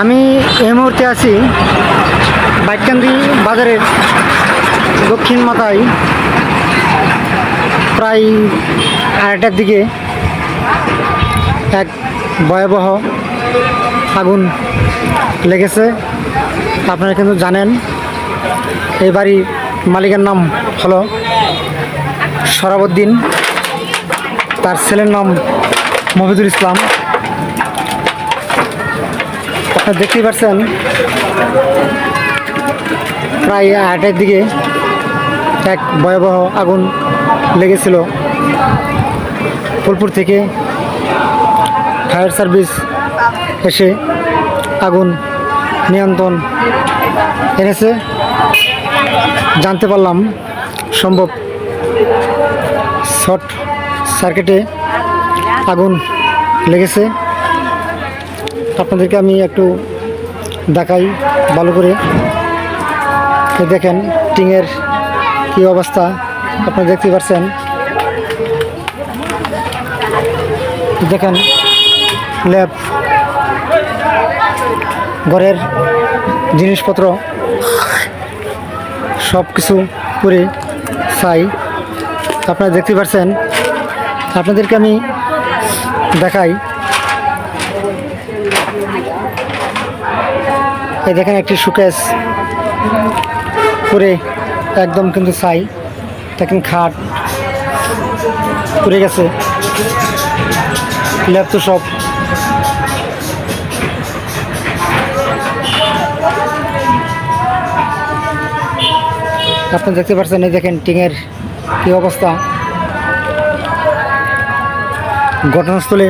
আমি এই মুহূর্তে আছি বাইকান্দি বাজারের দক্ষিণ মাথায়, প্রায় আড়াইটার দিকে এক ভয়াবহ আগুন লেগেছে। আপনারা কিন্তু জানেন, এই বাড়ির মালিকের নাম হলো সরাবুদ্দিন তার ছেলের নাম মফিদুল ইসলাম। দেখতেই পাচ্ছেন প্রায় আটের দিকে এক ভয়াবহ আগুন লেগেছিল। ফুলপুর থেকে ফায়ার সার্ভিস এসে আগুন নিয়ন্ত্রণ এনেছে। জানতে পারলাম সম্ভব শর্ট সার্কিটে আগুন লেগেছে। আপনাদেরকে আমি একটু দেখাই ভালো করে। দেখেন, টিংয়ের কি অবস্থা, আপনারা দেখতে পাচ্ছেন দেখেন, ল্যাব, ঘরের জিনিসপত্র সব কিছু করে চাই আপনারা দেখতে পাচ্ছেন আপনাদেরকে আমি দেখাই এই দেখেন একটি সুকেস পুরে একদম কিন্তু ছাই। দেখেন খাট পুড়ে গেছে। তো সব। আপনি দেখতে পাচ্ছেন, এই দেখেন টিংয়ের কি অবস্থা। ঘটনাস্থলে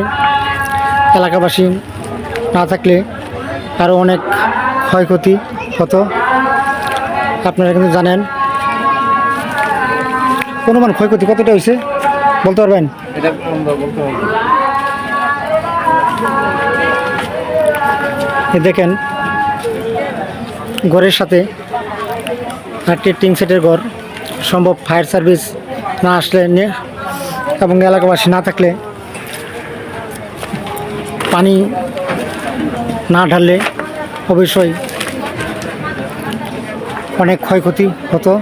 এলাকাবাসী না থাকলে আরও অনেক ক্ষয়ক্ষতি কত? আপনারা কিন্তু জানেন। অনুমান ক্ষয়ক্ষতি কতটা হয়েছে? বলতে পারবেন? দেখেন ঘরের সাথে একটি টিং সেটের ঘর সম্ভব ফায়ার সার্ভিস না আসলে নে- এবং এলাকাবাসী না থাকলে পানি না ঢাললে অবশ্যই অনেক ক্ষয়ক্ষতি হতো।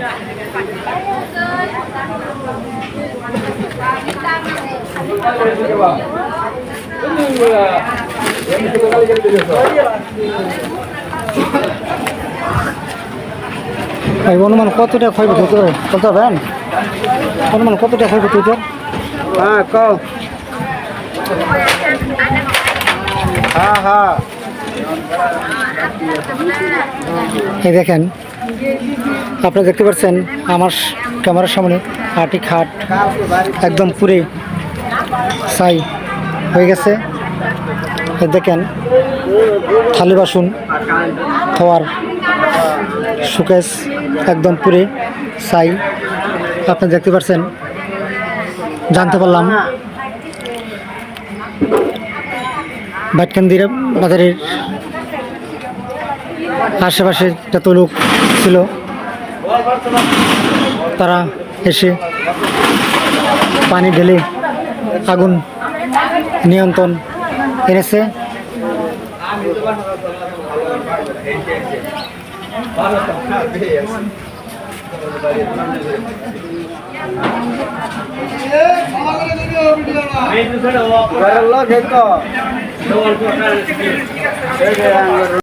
অনুমান কতটা ক্ষয়ক্ষতি হতে? বলতে পারবেন অনুমান কতটা ক্ষয়ক্ষতি হতে? হ্যাঁ কও। হ্যাঁ হ্যাঁ। এই দেখেন, আপনারা দেখতে পাচ্ছেন আমার ক্যামেরার সামনে আটি খাট একদম পুরে ছাই হয়ে গেছে। দেখেন, থালি বাসন খাওয়ার সুকেশ একদম পুরে ছাই। আপনি দেখতে পাচ্ছেন, জানতে পারলাম বাইটকান্দির বাজারের আশেপাশে যত লোক ছিল তারা এসে পানি ঢেলে আগুন নিয়ন্ত্রণ এনেছে।